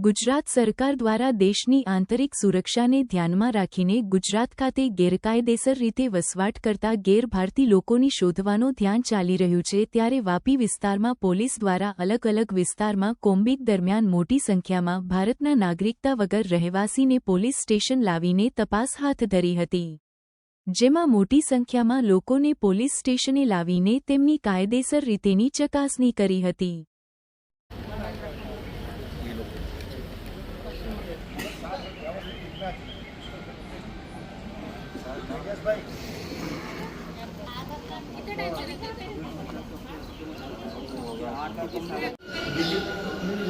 ગુજરાત સરકાર દ્વારા દેશની આંતરિક સુરક્ષાને ધ્યાનમાં રાખીને ગુજરાત ખાતે ગેરકાયદેસર રીતે વસવાટ કરતા ગેરભારતી લોકોની શોધવાનું ધ્યાન ચાલી રહ્યું છે ત્યારે વાપી વિસ્તારમાં પોલીસ દ્વારા અલગ અલગ વિસ્તારમાં કોમ્બિક દરમિયાન મોટી સંખ્યામાં ભારતના નાગરિકતા વગર રહેવાસીને પોલીસ સ્ટેશન લાવીને તપાસ હાથ ધરી હતી. જેમાં મોટી સંખ્યામાં લોકોને પોલીસ સ્ટેશને લાવીને તેમની કાયદેસર રીતેની ચકાસણી કરી હતી.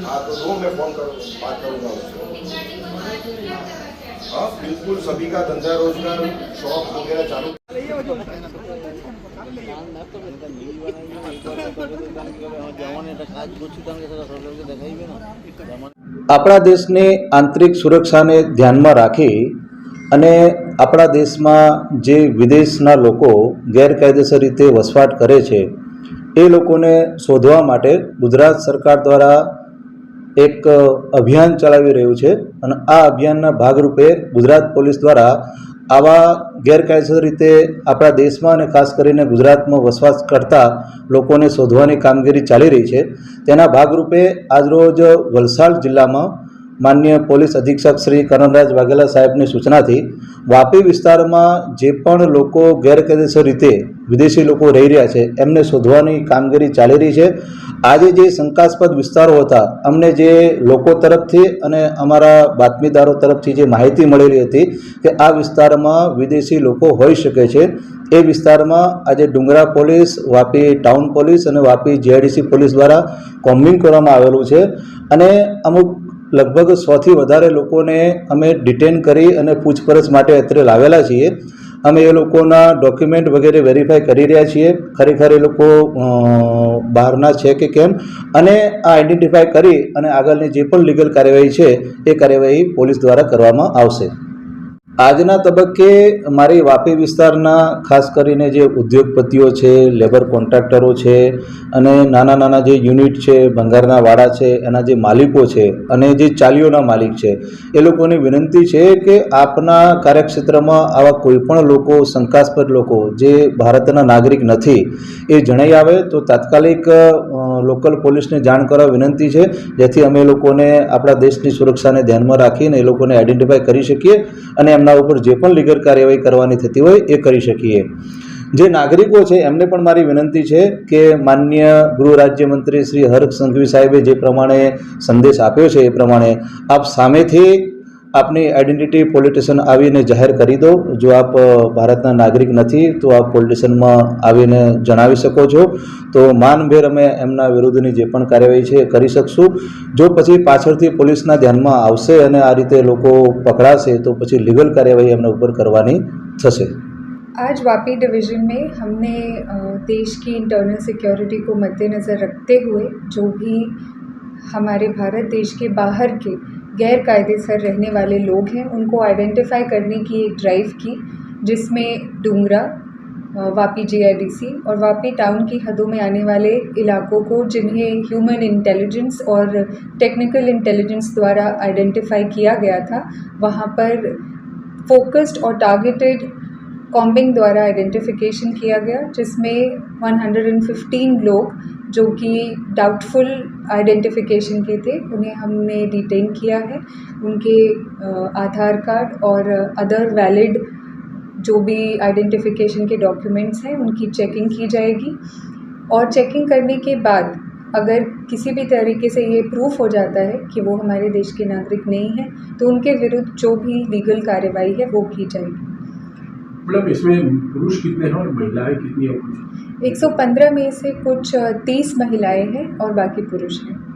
हाँ तो दो मैं फोन करूँ बात करूँगा उससे हाँ बिल्कुल सभी का धंधा रोजगार शॉप वगैरह चालू આપણા દેશની આંતરિક સુરક્ષાને ધ્યાનમાં રાખી અને આપણા દેશમાં જે વિદેશના લોકો ગેરકાયદેસર રીતે વસવાટ કરે છે, એ લોકોને શોધવા માટે ગુજરાત સરકાર દ્વારા એક અભિયાન ચલાવી રહ્યું છે અને આ અભિયાનના ભાગરૂપે ગુજરાત પોલીસ દ્વારા આવા ગેરકાયદેસર રીતે આપણા દેશમાં અને ખાસ કરીને ગુજરાતમાં વસવાટ કરતા લોકોને શોધવાની કામગીરી ચાલી રહી છે. તેના ભાગરૂપે આજરોજ વલસાડ જિલ્લામાં માન્ય પોલીસ અધિક્ષક શ્રી કરણરાજ વાઘેલા સાહેબની સૂચનાથી વાપી વિસ્તારમાં જે પણ લોકો ગેરકાયદેસર રીતે વિદેશી લોકો રહી રહ્યા છે, એમને શોધવાની કામગીરી ચાલી રહી છે. આજે જે શંકાસ્પદ વિસ્તારો હતા, અમને જે લોકો તરફથી અને અમારા બાતમીદારો તરફથી જે માહિતી મળેલી હતી કે આ વિસ્તારમાં વિદેશી લોકો હોઈ શકે છે, એ વિસ્તારમાં આજે ડુંગરા પોલીસ, વાપી ટાઉન પોલીસ અને વાપી જીઆઈડીસી પોલીસ દ્વારા કોમ્બિંગ કરવામાં આવેલું છે. અને અમુક લગભગ સોથી વધારે લોકોને અમે ડિટેન કરી અને પૂછપરછ માટે અત્રે લાવેલા છીએ. અમે એ લોકોના ડોક્યુમેન્ટ વગેરે વેરીફાઈ કરી રહ્યા છીએ. ખરેખર એ લોકો બહારના છે કે કેમ? અને આ આઈડેન્ટિફાઈ કરી અને આગળની જે પણ લીગલ કાર્યવાહી છે, એ કાર્યવાહી પોલીસ દ્વારા કરવામાં આવશે. આજના તબક્કે મારી વાપી વિસ્તારના ખાસ કરીને જે ઉદ્યોગપતિઓ છે લેબર કોન્ટ્રાક્ટરો છે અને નાના નાના જે યુનિટ છે, ભંગારના વાડા છે, એના જે માલિકો છે અને જે ચાલીઓના માલિક છે, એ લોકોની વિનંતી છે કે આપના કાર્યક્ષેત્રમાં આવા કોઈપણ લોકો, શંકાસ્પદ લોકો જે ભારતના નાગરિક નથી, એ જણાઈ આવે તો તાત્કાલિક લોકલ પોલીસને જાણ કરવા વિનંતી છે, જેથી અમે લોકોને આપણા દેશની સુરક્ષાને ધ્યાનમાં રાખીને એ લોકોને આઈડેન્ટિફાય કરી શકીએ અને એમના ઉપર જે પણ લીગલ કાર્યવાહી કરવાની થતી હોય એ કરી શકીએ. જે નાગરિકો છે, એમને પણ મારી વિનંતી છે કે માન્ય ગૃહ રાજ્યમંત્રી શ્રી હર્ષ સંઘવી સાહેબે જે પ્રમાણે સંદેશ આપ્યો છે, એ પ્રમાણે આપ સામેથી આપની આઈડેન્ટિટી પોલિટિશિયન આવીને જાહેર કરી દો જો આપ અ, ભારતના નાગરિક નથી તો આપ પોલિટિશિયનમાં આવીને જણાવી શકો છો તો માનભેર અમે એમના વિરુદ્ધની જે પણ કાર્યવાહી છે એ કરી શકશું જો પછી પાછળથી પોલીસના ધ્યાનમાં આવશે અને આ રીતે લોકો પકડાશે તો પછી લીગલ કાર્યવાહી એમના ઉપર કરવાની થશે आज वापी डिवीज़न में हमने अ, देश की इंटरनल सिक्योरिटी को मद्देनज़र रखते हुए जो भी हमारे भारत देश के बाहर के गैर कायदेसर रहने वाले लोग हैं, उनको आइडेंटिफाई करने की एक ड्राइव की, जिसमें डूंगरा वापी जीआईडीसी और वापी टाउन की हदों में आने वाले इलाकों को जिन्हें ह्यूमन इंटेलिजेंस और टेक्निकल इंटेलिजेंस द्वारा आइडेंटिफाई किया गया था, वहाँ पर फोकस्ड और टारगेटेड कॉम्बिंग द्वारा आइडेंटिफिकेशन किया गया, जिसमें 115 लोग, जो कि डाउटफुल आइडेंटिफिकेशन के थे, उन्हें हमने डिटेन किया है। उनके आधार कार्ड और अदर वैलिड जो भी आइडेंटिफिकेशन के डॉक्यूमेंट्स हैं, उनकी चेकिंग की जाएगी। और चेकिंग करने के बाद अगर किसी भी तरीके से ये प्रूफ हो जाता है कि वो हमारे देश के नागरिक नहीं हैं तो उनके विरुद्ध जो भी लीगल कार्रवाई है, वो की जाएगी। मतलब इसमें पुरुष कितने हैं और महिलाएं कितनी हैं कुछ 115 में से कुछ 30 महिलाएं हैं और बाकी पुरुष हैं